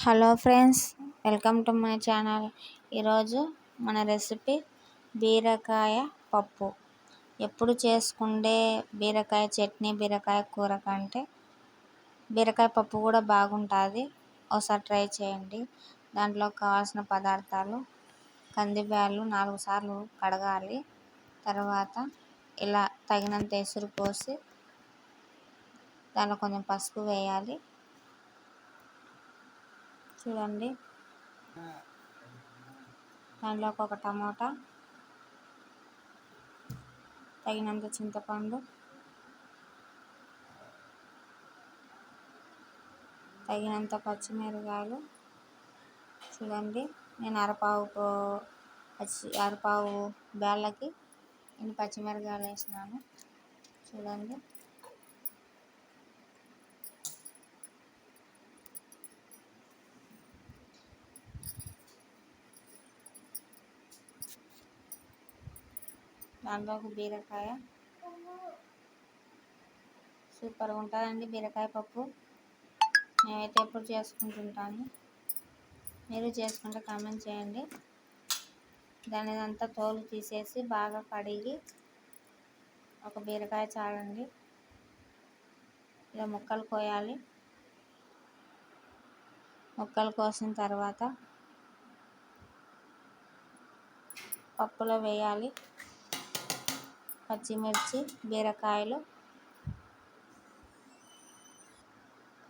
Hello friends welcome to my channel. ఈరోజు మన recipe బీరకాయ పప్పు. ఎప్పుడు చేసుకుండే బీరకాయ చట్నీ బీరకాయ కూర కంటే బీరకాయ పప్పు కూడా బాగుంటుంది. ఒకసారి ట్రై చేయండి. దాంట్లో కావాల్సిన పదార్థాలు కందిబ్యాలు నాలుగు సార్లు కడగాలి. తర్వాత ఇలా తగినంత ఎసురు పోసి దాంట్లో కొంచెం పసుపు వేయాలి. చూడండి. దాంట్లోకి ఒక టమోటా తగినంత చింతపండు తగినంత పచ్చిమిరకాయలు. చూడండి నేను అరపావు పచ్చి అరపావు బేళ్ళకి నేను పచ్చిమిరకాయలు వేసినాను. చూడండి. దాంట్లో ఒక బీరకాయ సూపర్గా ఉంటుందండి బీరకాయ పప్పు. నేనైతే ఎప్పుడు చేసుకుంటుంటాను. మీరు చేసుకుంటే కామెంట్ చేయండి. దాని అంతా తోలు తీసేసి బాగా కడిగి ఒక బీరకాయ చాలండి. ఇలా ముక్కలు కోయాలి. ముక్కలు కోసిన తర్వాత పప్పులో వేయాలి. పచ్చిమిర్చి బీరకాయలు.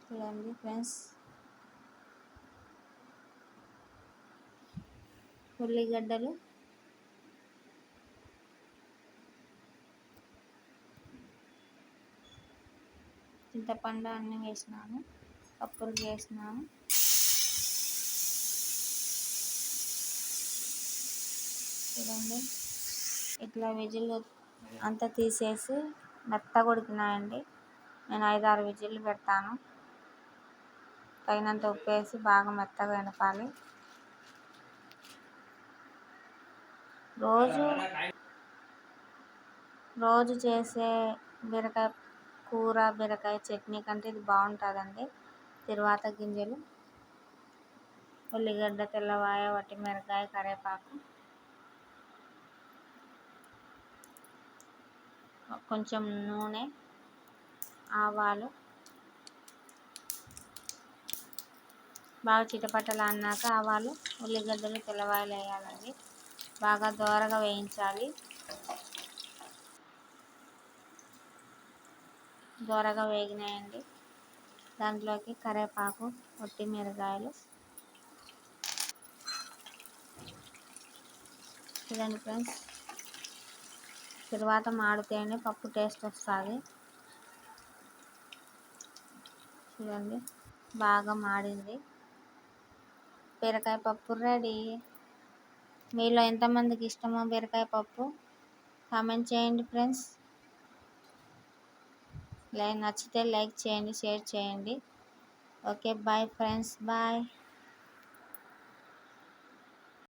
చూడండి ఫ్రెండ్స్. ఉల్లిగడ్డలు. చింతపండు అన్నీ వేసినాను పప్పులు వేసినాను. చూడండి. ఇట్లా వెజిల్ అంతా తీసేసి మెత్తగా ఉడికినాయండి నేను ఐదు ఆరు విజిల్లు పెడతాను. తగినంత ఉప్పు వేసి బాగా మెత్తగా వెనపాలి రోజు రోజు చేసే బీరకాయ కూర బీరకాయ చట్నీ కంటే ఇది బాగుంటుందండి. తిరువాత గింజలు ఉల్లిగడ్డ తెల్లవాయ వట్టి మిరకాయ కరివేపాకు. కొంచెం నూనె ఆవాలు బాగా చిటపటలు అన్నాక ఆవాలు ఉల్లిగడ్డలు తెల్లవాయలు వేయాలండి. బాగా దోరగా వేయించాలి. దోరగా వేగినాయండి. దాంట్లోకి కరివేపాకు ఒట్టి మిరగాయలు చూడండి ఫ్రెండ్స్. తర్వాత మాడితేనే పప్పు టేస్ట్ వస్తుంది. చూడండి బాగా మాడింది. బీరకాయ పప్పు రెడీ మీలో ఎంతమందికి ఇష్టమో బీరకాయ పప్పు కామెంట్ చేయండి ఫ్రెండ్స్ లైక్ నచ్చితే లైక్ చేయండి షేర్ చేయండి. Okay bye friends bye